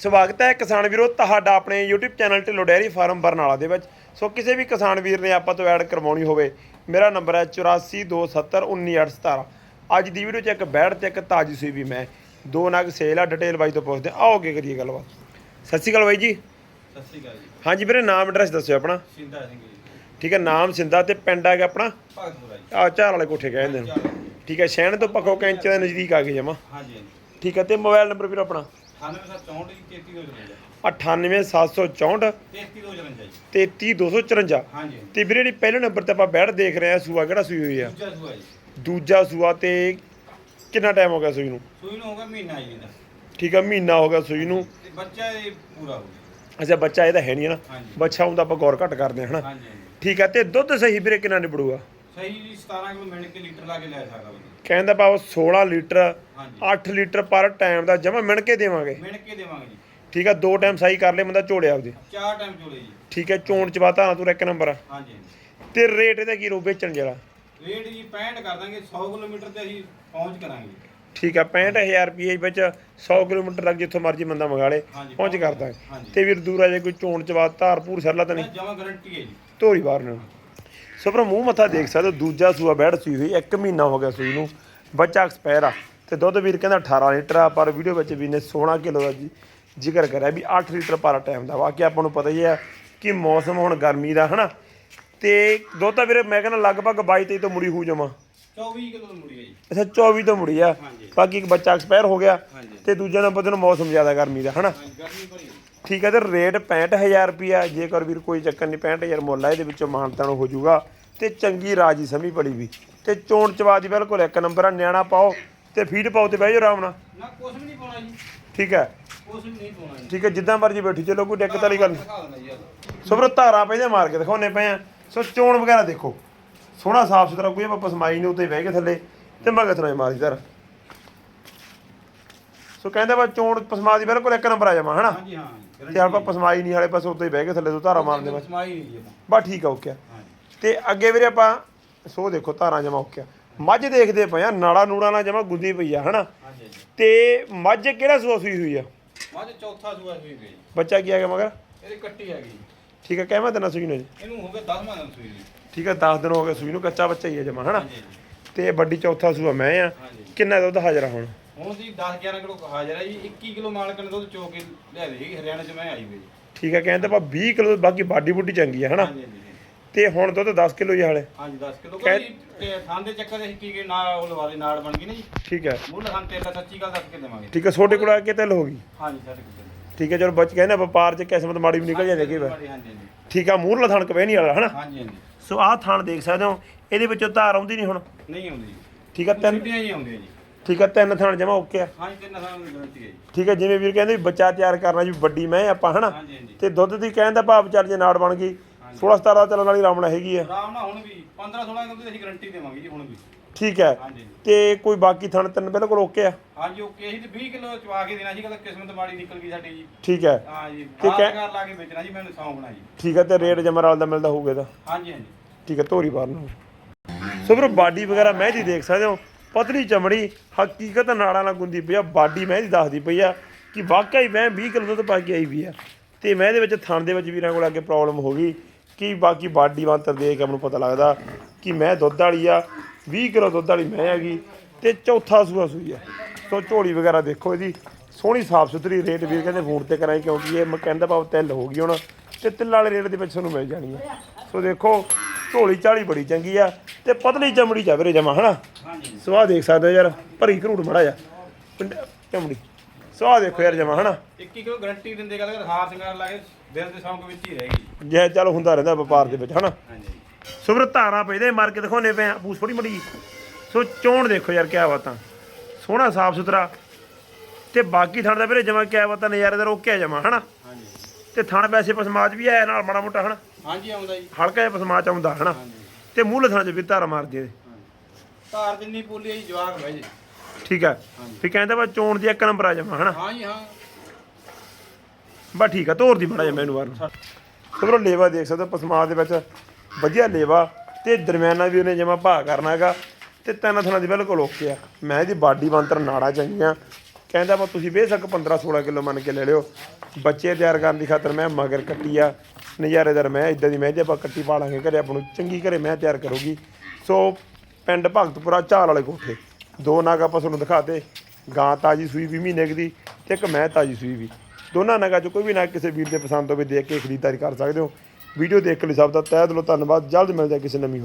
ਸਵਾਗਤ ਹੈ ਕਿਸਾਨ ਵੀਰੋ ਤੁਹਾਡਾ ਆਪਣੇ YouTube channel Dhillon dairy farm Barnala ਦੇ ਵਿੱਚ। ਸੋ ਕਿਸੇ ਵੀ ਕਿਸਾਨ ਵੀਰ ਨੇ ਆਪਾਂ ਤੋਂ ਐਡ ਕਰਵਾਉਣੀ ਹੋਵੇ ਮੇਰਾ ਨੰਬਰ ਹੈ 8427191817 ਅੱਜ ਦੀ ਵੀਡੀਓ 'ਚ ਇੱਕ ਬੈੜ ਤੇ ਇੱਕ ਤਾਜੀ ਸੂਈ ਵੀ ਮੈਂ ਦੋ ਨਗ ਸੇਲ ਆ ਡਿਟੇਲ ਬਾਈ ਤੋਂ ਪੁੱਛਦੇ ਹਾਂ। ਆਓ ਅੱਗੇ ਕਰੀਏ ਗੱਲਬਾਤ। ਸਤਿ ਸ਼੍ਰੀ ਅਕਾਲ ਬਾਈ ਜੀ। ਸਤਿ ਸ਼੍ਰੀ ਅਕਾਲ ਜੀ। ਹਾਂਜੀ ਵੀਰੇ ਨਾਮ ਐਡਰੈਸ ਦੱਸਿਓ ਆਪਣਾ। ਸਿੰਧਾ ਸਿੰਘ ਜੀ। ਠੀਕ ਹੈ ਨਾਮ ਸਿੰਦਾ ਤੇ ਪਿੰਡ ਆ ਗਿਆ ਆਪਣਾ? ਭਗਤਪੁਰਾ ਜੀ। ਆ ਝਾਰ ਵਾਲੇ ਕੋਠੇ ਕਹਿੰਦੇ ਨੇ। ਠੀਕ ਹੈ ਸ਼ਹਿਣ ਤੋਂ ਪੱਖੋ ਕੈਂਚ ਦੇ ਨਜ਼ਦੀਕ ਆ ਗਏ ਜਮਾ ਹਾਂਜੀ ਹਾਂਜੀ। ਠੀਕ ਹੈ ਤੇ ਮੋਬਾਈਲ ਨੰਬਰ ਵੀਰ ਆਪਣਾ? 9764 ਜੀ 33254 98764 33254 ਜੀ 33254 ਹਾਂਜੀ। ਤੇ ਵੀਰੇ ਜਿਹੜੀ ਪਹਿਲੇ ਨੰਬਰ ਤੇ ਆਪਾਂ ਬੈਠ ਦੇਖ ਰਹੇ ਆ ਸੂਆ ਕਿਹੜਾ ਸੂਈ ਹੋਈ ਆ? ਦੂਜਾ ਸੂਆ ਜੀ। ਦੂਜਾ ਸੂਆ ਤੇ ਕਿੰਨਾ ਟਾਈਮ ਹੋ ਗਿਆ ਸੂਈ ਨੂੰ? ਸੂਈ ਨੂੰ ਹੋਗਾ ਮਹੀਨਾ ਜੀ ਇਹਦਾ। ਠੀਕ ਆ ਮਹੀਨਾ ਹੋ ਗਿਆ ਸੂਈ ਨੂੰ। ਤੇ ਬੱਚਾ ਇਹ ਪੂਰਾ ਹੋ ਗਿਆ। ਅੱਛਾ ਬੱਚਾ ਇਹਦਾ ਹੈ ਨਹੀਂ ਨਾ। ਬੱਚਾ ਹੁੰਦਾ ਆਪਾਂ ਗੌਰ ਘੱਟ ਕਰਦੇ ਹਾਂ ਹਨਾ। ਠੀਕ ਆ ਤੇ ਦੁੱਧ ਸਹੀ ਵੀਰੇ ਕਿੰਨਾ ਨਿਬੜੂਗਾ? ਸਹੀ ਜੀ 17 ਕਿਲੋ ਮਿੰਟ ਕੇ ਲੀਟਰ ਲਾ ਕੇ ਲੈ ਸਕਦਾ ਬੰਦਾ। ਕਹਿੰਦਾ ਪਾਓ 16 ਲੀਟਰ ਹਾਂਜੀ। 8 ਲੀਟਰ ਪਰ ਟਾਈਮ ਦਾ ਜਮਾ ਮਿਣ ਕੇ ਦੇਵਾਂਗੇ। ਮਿਣ ਕੇ ਦੇਵਾਂਗੇ ਜੀ। ਠੀਕ ਆ ਦੋ ਟਾਈਮ ਸਹੀ ਕਰ ਲੈ ਬੰਦਾ ਝੋੜੇ ਆਪਦੇ। ਚਾਰ ਟਾਈਮ ਚੋਲੇ ਜੀ। ਠੀਕ ਹੈ ਚੋਣ ਚਵਾਤਾ ਨਾ ਤੂੰ ਇੱਕ ਨੰਬਰ। ਆ ਹਾਂਜੀ। ਤੇ ਰੇਟ ਇਹਦਾ ਕੀ ਰੋ ਵੇਚਣ ਜਿਹੜਾ ਰੇਟ ਜੀ 65 ਕਰ ਦਾਂਗੇ 100 ਕਿਲੋਮੀਟਰ ਤੇ ਅਸੀਂ ਪਹੁੰਚ ਕਰਾਂਗੇ। ਠੀਕ ਆ 65000 ਰੁਪਏ ਵਿੱਚ 100 ਕਿਲੋਮੀਟਰ ਤੱਕ ਜਿੱਥੋਂ ਮਰਜ਼ੀ ਬੰਦਾ ਮੰਗਾ ਲੇ ਹਾਂਜੀ, ਪਹੁੰਚ ਕਰਦਾ ਹਾਂਜੀ। ਤੇ ਵੀਰ ਦੂਰਾ ਜੇ ਕੋਈ ਚੋਣ ਚਵਾ ਧਾਰ ਪੂਰ ਸਰਲਾ ਤਾਂ ਨਹੀਂ। ਜਮਾ ਗਾਰੰਟੀ ਹੈ ਜੀ। ਧੋਰੀ ਬਾਹਰ ਨੂੰ। ਸੋ ਪਰ ਮੂੰਹ ਮੱਥਾ ਦੇਖ ਸਕਦੇ ਹੋ, ਦੂਜਾ ਸੂਆ ਬੈੜ ਸੂਈ ਹੋਈ 1 ਮਹੀਨਾ ਹੋ ਗਿਆ ਸੂਈ ਨੂੰ ਬੱਚਾ ਐਕਸਪਾਇਰ ਆ। ਤੇ ਦੁੱਧ ਵੀਰ ਕਹਿੰਦਾ 18 ਲੀਟਰ ਆ ਪਰ ਵੀਡੀਓ ਵਿੱਚ ਵੀ ਨੇ 16 ਕਿਲੋ ਦਾ ਜੀ ਜ਼ਿਕਰ ਕਰਿਆ ਵੀ 8 ਲੀਟਰ ਪਰ ਟਾਈਮ ਦਾ ਵਾਕਿਆ ਆਪਾਂ ਨੂੰ ਪਤਾ ਹੀ ਆ ਕਿ ਮੌਸਮ ਹੁਣ ਗਰਮੀ ਦਾ ਹਨਾ? ਤੇ ਦੁੱਧ ਤਾਂ ਵੀਰੇ ਮੈਂ ਕਹਿੰਦਾ ਲਗਭਗ 22 23 ਤੋਂ ਮੁੜੀ ਹੋ ਜਾਵਾਂ 24 ਕਿਲੋ ਦੀ ਮੁੜੀ ਹੈ ਜੀ। ਅੱਛਾ 24 ਤੋਂ ਮੁੜੀ ਆ। ਬਾਕੀ ਇੱਕ ਬੱਚਾ ਐਕਸਪਾਇਰ ਹੋ ਗਿਆ। ਤੇ ਦੂਜਾ ਨੰਬਰ ਤੇ ਮੌਸਮ ਜ਼ਿਆਦਾ ਗਰਮੀ ਦਾ ਹਨਾ? ਗਰਮੀ ਭਰੀ ਹੈ। ਠੀਕ ਹੈ ਤੇ ਰੇਟ 65000 ਰੁਪਿਆ ਜੇਕਰ ਵੀਰ ਕੋਈ ਚੱਕਰ ਨਹੀਂ 65000 ਮੁੱਲ ਆ ਇਹਦੇ ਵਿੱਚੋਂ ਮਾਨਤਾਨ ਹੋ ਜਾਊਗਾ। ਤੇ ਚੰਗੀ ਰਾਜੀ ਸਮੀ ਪੜੀ ਵੀ। ਤੇ ਚੋਣ ਚਵਾ ਦੀ ਬਿਲਕੁਲ ਇੱਕ ਨੰਬਰ ਆ ਨਿਆਣਾ ਪਾਓ ਤੇ ਫੀਡ ਪਾਓ ਤੇ ਬਹਿ ਜਾਓ ਆਰਾਮ ਨਾਲ। ਨਾ ਕੁਛ ਵੀ ਨਹੀਂ ਪਾਉਣਾ ਜੀ। ਠੀਕ ਹੈ। ਕੁਛ ਵੀ ਨਹੀਂ ਪਾਉਣਾ ਜੀ। ਠੀਕ ਹੈ ਜਿੱਦਾਂ ਮਰਜ਼ੀ ਬੈਠੀ ਚਲੋ ਕੋਈ ਦਿੱਕਤ ਵਾਲੀ ਗੱਲ ਨਹੀਂ। ਦਿਖਾ ਦੇਣਾ ਜੀ ਯਾਰ ਸੋ ਫਿਰ ਧਾਰਾ ਪੈਦੇ ਮਾਰ ਕੇ ਦਿਖਾਉਣੇ ਪਏ ਆ। ਸੋ ਚੋਣ ਵਗੈਰਾ ਦੇਖੋ। ਸੋਹਣਾ ਸਾਫ਼ ਸੁਥਰਾ ਕੋਈ ਆਪਾਂ ਪਸਮਾਈ ਨੇ ਉੱਤੇ ਬਹਿ ਕੇ ਥੱਲੇ। ਤੇ ਮਗਰ ਥਣਾ ਮਾਰੀ ਧਰ। ਸੋ ਕਹਿੰਦੇ ਬਾ ਚੋਣ ਪਸਮਾ ਦੀ ਬਿਲਕੁਲ ਇੱਕ ਨੰਬਰ ਆ ਜਾਵਾਂ ਹਨਾ? ਹਾਂਜੀ ਹਾਂ ਤੇ ਆਪਾਂ ਪਸਮਾਈ ਨਹੀਂ ਵਾਲੇ ਪਾਸੇ ਉੱਤੇ ਹੀ ਬਹਿ ਕੇ ਥੱਲੇ ਤੋਂ ਧਾਰਾ ਮਾਰਦੇ ਬਸ। ਸਮਾਈ ਨਹੀਂ ਜੀ ਇਹ ਤਾਂ। ਬਾ ਠੀਕ ਆ ਓਕੇ ਹਾਂਜੀ ਤੇ ਅੱਗੇ ਵੀਰੇ ਆਪਾਂ ਸੋ ਦੇਖੋ ਧਾਰਾਂ ਜਮਾ ਓਕੇ ਮੱਝ ਦੇਖਦੇ ਪਏ ਆ ਨਾੜਾ ਨੂੜਾ ਨਾਲ ਜਮਾ ਗੁੱਦੀ ਪਈ ਆ ਹਨਾ? ਹਾਂਜੀ ਹਾਂਜੀ। ਤੇ ਮੱਝ ਕਿਹੜਾ ਸੂਆ ਸੂਈ ਹੋਈ ਆ? ਮੱਝ ਚੌਥਾ ਸੂਆ ਸੂਈ ਗਈ ਬੱਚਾ ਕੀ ਆ ਗਿਆ ਮਗਰ? ਇਹਦੀ ਕੱਟੀ ਹੈਗੀ। ਠੀਕ ਆ ਕਹਿਮਾ ਤੈਨਾਂ ਸੂਈ ਨੇ ਜੀ ਇਹਨੂੰ ਹੋ ਗਿਆ 10ਵਾਂ ਦਿਨ ਸੂਈ ਜੀ ਠੀਕ ਆ 10 ਦਿਨ ਹੋ ਗਏ ਸੂਈ ਨੂੰ ਕੱਚਾ ਬੱਚਾ ਹੀ ਆ ਜਮਾ ਹਨਾ? ਹਾਂਜੀ ਹਾਂਜੀ। ਤੇ ਵੱਡੀ ਚੌਥਾ ਸੂਆ ਮੈਂ ਆ। ਹਾਂਜੀ। ਕਿੰਨਾ ਦੁੱਧ ਹਾਜ਼ਰ ਆ ਹੁਣ? ਹੁਣ ਦੀ 10 11 ਕਿਲੋ ਹਾਜ਼ਰ ਹੈ ਜੀ 21 ਕਿਲੋ ਮਾਲਕ ਨੇ ਦੁੱਧ ਚੋ ਕੇ ਲਿਆ ਦੇਗੀ ਹਰਿਆਣਾ ਚ ਮੈਂ ਆਈ ਹੋਈ। ਜੀ ਠੀਕ ਆ ਕਹਿੰਦੇ ਆਪਾਂ 20 ਕਿਲੋ ਬਾਕੀ ਬਾਡੀ ਬੁੱਡੀ ਚੰਗੀ ਆ ਹਨਾ? ਹਾਂਜੀ ਹਾਂਜੀ ਹਾਂਜੀ। ਤੇ ਹੁਣ ਦੁੱਧ 10 ਕਿਲੋ ਹੀ ਹਾਲੇ। ਹਾਂਜੀ 10 ਕਿਲੋ। ਕੋਈ ਥਾਂ ਦੇ ਚੱਕਰ ਦੇ ਕੀ ਕੇ ਨਾਲ ਉਹ ਲਵਾ ਦੇ ਨਾਲ ਬਣ ਗਈ ਨਾ ਜੀ। ਠੀਕ ਹੈ ਮੁੱਲ ਥਾਂ ਤੇ ਤਾਂ ਸੱਚੀ ਗੱਲ ਦੱਸ ਕੇ ਦੇਵਾਂਗੇ। ਠੀਕ ਹੈ ਛੋਟੇ ਕੋਲ ਆ ਕੇ ਤਿਲ ਹੋ ਗਈ। ਹਾਂਜੀ ਸਾਡੇ ਕੋਲ ਠੀਕ ਹੈ ਚਲੋ ਬੱਚ ਕਹਿੰਦੇ ਵਪਾਰ ਚ ਕਿਸਮਤ ਮਾੜੀ ਵੀ ਨਿਕਲ ਜਾਂਦੀ ਵਾਰ ਹਾਂਜੀ ਹਾਂਜੀ ਠੀਕ ਆ ਮੂਹਰਲਾ ਥਣ ਕਵੇ ਨਹੀਂ ਵਾਲਾ ਹਨਾ? ਹਾਂਜੀ ਹਾਂਜੀ। ਸੋ ਆਹ ਥਣ ਦੇਖ ਸਕਦੇ ਹੋ ਇਹਦੇ ਵਿੱਚੋਂ ਧਾਰ ਆਉਂਦੀ ਨਹੀਂ ਹੁਣ। ਨਹੀਂ ਆਉਂਦੀ ਠੀਕ ਆ ਤਿੰਨ ਛੁੱਟੀਆਂ ਹੀ ਆਉਂਦੀਆਂ ਜੀ। ਠੀਕ ਆ ਤਿੰਨ ਥਣ ਜਮਾ ਓਕੇ ਆ। ਹਾਂਜੀ ਤਿੰਨ ਸਾਲ ਦੀ ਗਾਰੰਟੀ ਹੈ ਜੀ। ਠੀਕ ਹੈ ਜਿਵੇਂ ਵੀਰ ਕਹਿੰਦੇ ਵੀ ਬੱਚਾ ਤਿਆਰ ਕਰਨਾ ਜੀ ਵੱਡੀ ਮੈਂ ਆਪਾਂ ਹਨਾ? ਹਾਂਜੀ ਹਾਂਜੀ। ਤੇ ਦੁੱਧ ਦੀ ਕਹਿਣ ਦਾ ਭਾਵ ਚੱਲ ਜੇ ਨਾੜ ਬਣ ਗਈ 16 17 ਚੱਲਣ ਵਾਲੀ ਰਾਮਣਾ ਹੈਗੀ ਆ। ਆਰਾਮ ਨਾਲ ਹੁਣ ਵੀ 15 16 ਕਿਲੋ ਦੀ ਅਸੀਂ ਗਾਰੰਟੀ ਦੇਵਾਂਗੇ ਜੀ ਹੁਣ ਵੀ। ਠੀਕ ਹੈ ਹਾਂਜੀ ਤੇ ਕੋਈ ਬਾਕੀ ਥਣ ਤਿੰਨ ਬਿਲਕੁਲ ਓਕੇ ਆ। ਹਾਂਜੀ ਓਕੇ ਅਸੀਂ ਤੇ 20 ਕਿਲੋ ਚਵਾ ਕੇ ਦੇਣਾ ਸੀ ਕਹਿੰਦਾ ਕਿਸਮਤ ਮਾੜੀ ਨਿਕਲ ਗਈ ਸਾਡੀ ਜੀ। ਠੀਕ ਹੈ ਹਾਂ ਜੀ ਠੀਕ ਹੈ। ਆਹ ਲਾ ਕੇ ਵੇਚਣਾ ਜੀ ਮੈਨੂੰ ਸੌਂਪਣਾ ਜੀ। ਠੀਕ ਹੈ ਤੇ ਰੇਟ ਜਮਰਾਲ ਦਾ ਮਿਲਦਾ ਹੋਊਗਾ ਇਹਦਾ। ਹਾਂਜੀ ਹਾਂਜੀ। ਠੀਕ ਹੈ ਧੋਰੀ ਬਾਹਰ ਨੂੰ। ਸੋ ਵੀਰੋ ਬਾਡੀ ਵਗੈਰਾ ਮਹਿੰਦੀ ਦੇਖ ਸਕਦੇ ਹੋ। ਪਤਲੀ ਚਮੜੀ, ਹਕੀਕਤ ਨਾੜਾਂ ਨਾਲ ਗੁੰਦੀ ਪਈ ਆ, ਬਾਡੀ ਮੈਂ ਇਹਦੀ ਦੱਸਦੀ ਪਈ ਆ ਕਿ ਵਾਕਈ ਮੈਂ 20 ਕਿਲੋ ਦੁੱਧ ਪਾ ਕੇ ਆਈ ਵੀ ਆ। ਤੇ ਮੈਂ ਇਹਦੇ ਵਿੱਚ ਥਣ ਦੇ ਵਿੱਚ ਵੀਰਾਂ ਕੋਲ ਅੱਗੇ ਪ੍ਰੋਬਲਮ ਹੋ ਗਈ ਕਿ ਬਾਕੀ ਬਾਡੀ ਵਾਂਤਰ ਦੇਖ ਕੇ ਮੈਨੂੰ ਪਤਾ ਲੱਗਦਾ ਕਿ ਮੈਂ ਦੁੱਧ ਵਾਲੀ ਆ 20 ਕਿਲੋ ਦੁੱਧ ਵਾਲੀ ਮੈਂ ਹੈਗੀ ਤੇ ਚੌਥਾ ਸੂਆ ਸੂਈ ਆ। ਸੋ ਝੋਲੀ ਵਗੈਰਾ ਦੇਖੋ ਇਹਦੀ, ਸੋਹਣੀ ਸਾਫ਼ ਸੁਥਰੀ ਰੇਟ ਵੀਰ ਕਹਿੰਦੇ ਫੋਨ ਤੇ ਕਰਾਂਗੇ ਕਿਉਂਕਿ ਇਹ ਮੈਂ ਕਹਿੰਦਾ ਭਾਵ ਤਿਲ ਹੋ ਗਈ ਹੁਣ ਤੇ ਤਿੱਲ ਵਾਲੇ ਰੇਟ ਦੇ ਵਿੱਚ ਤੁਹਾਨੂੰ ਮਿਲ ਜਾਣੀ ਆ। ਸੋ ਦੇਖੋ ਝੋਲੀ ਝਾਲੀ ਬੜੀ ਚੰਗੀ ਆ ਤੇ ਪਤਲੀ ਚਮੜੀ ਚਾ ਵੀਰੇ ਜਮਾ ਹਨਾ? ਸਵਾਹ ਦੇਖ ਸਕਦੇ ਹੋ ਯਾਰ ਭਰੀ ਘਰੂਟ ਮੜਾ ਜਾ ਚਮੜੀ। ਸਵਾਹ ਦੇਖੋ ਯਾਰ ਜਮਾ ਹਨਾ? 21 ਕਿਲੋ ਗਾਰੰਟੀ ਦਿੰਦੇ ਗੱਲ ਕਰ ਹਾਰ ਸਿੰਗਾਰ ਲਾ ਕੇ ਦਿਲ ਦੇ ਸੌਂਕ ਵਿੱਚ ਹੀ ਰਹੇਗੀ ਜੇ ਚੱਲ ਹੁੰਦਾ ਰਹਿੰਦਾ ਵਪਾਰ ਦੇ ਵਿੱਚ ਹਨਾ? ਸੁਬਰ ਧਾਰਾਂ ਪੈਦੇ ਮਾਰ ਕੇ ਦਿਖਾਉਨੇ ਪਏ ਪੂਛ ਫੜੀ ਮੜੀ ਸੋ ਚੋਣ ਦੇਖੋ ਯਾਰ ਕਿਆ ਬਾਤਾਂ। ਸੋਹਣਾ ਸਾਫ਼ ਸੁਥਰਾ। ਤੇ ਬਾਕੀ ਥਣ ਦਾ ਵੀਰੇ ਜਮਾ ਕਿਆ ਬਾਤਾਂ ਨਜ਼ਾਰੇਦਾਰ ਓਕੇ ਜਮਾ ਹਨਾ? ਤੇ ਥਣ ਵੈਸੇ ਪਸਮਾਜ ਵੀ ਆਇਆ ਨਾਲ ਮਾੜਾ ਮੋਟਾ ਹਨਾ? ਹਾਂਜੀ ਆਉਂਦਾ ਜੀ। ਹਲਕਾ ਜਿਹਾ ਪਸਮਾਜ ਆਉਂਦਾ ਹਨਾ? ਹਾਂਜੀ। ਤੇ ਮੂਹਲੇ ਥਣ ਚ ਵੀ ਧਾਰ ਮਾਰਦੀ ਇਹਦੇ ਧਾਰ ਜਿੰਨੀ ਪੋਲੀ ਹੈ ਜੀ ਜਵਾਕ ਹੈ ਜੀ। ਠੀਕ ਹੈ ਹਾਂਜੀ। ਫਿਰ ਕਹਿੰਦਾ ਵਾ ਚੋਣ ਦੀ ਇੱਕ ਨੰਬਰ ਆ ਜਾਵਾਂ ਹਨਾ? ਹਾਂਜੀ ਹਾਂ। ਬਸ ਠੀਕ ਆ ਤੋਰ ਦੀ ਮਾੜਾ ਜਿਹਾ ਮੈਨੂੰ ਵਾਰ ਸਭਰੋ ਲੇਵਾ ਦੇਖ ਸਕਦੇ ਹੋ ਪਸਮਾ ਦੇ ਵਿੱਚ ਵਧੀਆ ਲੇਵਾ ਤੇ ਦਰਮਿਆਨਾ ਵੀ ਉਹਨੇ ਜਮਾ ਭਾ ਕਰਨਾ ਹੈਗਾ ਤੇ ਤਿੰਨ ਥਣਾ ਦੀ ਬਿਲਕੁਲ ਓਕੇ ਆ। ਮੈਂ ਇਹਦੀ ਬਾਡੀ ਬੰਤਰ ਨਾੜਾ ਚੰਗੀਆਂ ਕਹਿੰਦਾ ਵਾ ਤੁਸੀਂ ਬੇਸ਼ੱਕ 15 16 ਕਿਲੋ ਮੰਨ ਕੇ ਲੈ ਲਿਓ। ਬੱਚੇ ਤਿਆਰ ਕਰਨ ਦੀ ਖਾਤਰ ਮੈਂ ਮਗਰ ਕੱਟੀ ਆ। ਨਜ਼ਾਰੇਦਾਰ ਮੈਂ ਇਦਾਂ ਦੀ ਮੈਂ ਜੇ ਆਪਾਂ ਕੱਟੀ ਪਾ ਪਾਲਾਂਗੇ, ਘਰੇ ਆਪਾਂ ਨੂੰ ਚੰਗੀ ਘਰੇ ਮੈਂ ਤਿਆਰ ਕਰੂਗੀ। ਸੋ ਪਿੰਡ ਭਗਤਪੁਰਾ, ਝਾਲ ਵਾਲੇ ਕੋਠੇ। ਦੋ ਨਾਗ ਆਪਾਂ ਤੁਹਾਨੂੰ ਦਿਖਾਤੇ। ਗਾਂ ਤਾਜੀ ਸੂਈ ਵੀ ਮਹੀਨੇ ਦੀ ਤੇ ਇੱਕ ਮੈਂ ਤਾਜੀ ਸੂਈ ਵੀ। ਦੋਨਾਂ ਨਗਾਂ ਚ ਕੋਈ ਵੀ ਨਾਗ ਕਿਸੇ ਵੀਰ ਦੇ ਪਸੰਦ ਹੋਵੇ, ਦੇਖ ਕੇ ਖਰੀਦਦਾਰੀ ਕਰ ਸਕਦੇ ਹੋ। ਵੀਡੀਓ ਦੇਖ ਲਈ ਸਭ ਦਾ ਤਹਿ ਦਿਲੋਂ ਧੰਨਵਾਦ। ਜਲਦ ਮਿਲਦੇ ਹਾਂ ਕਿਸੇ ਨਵੀਂ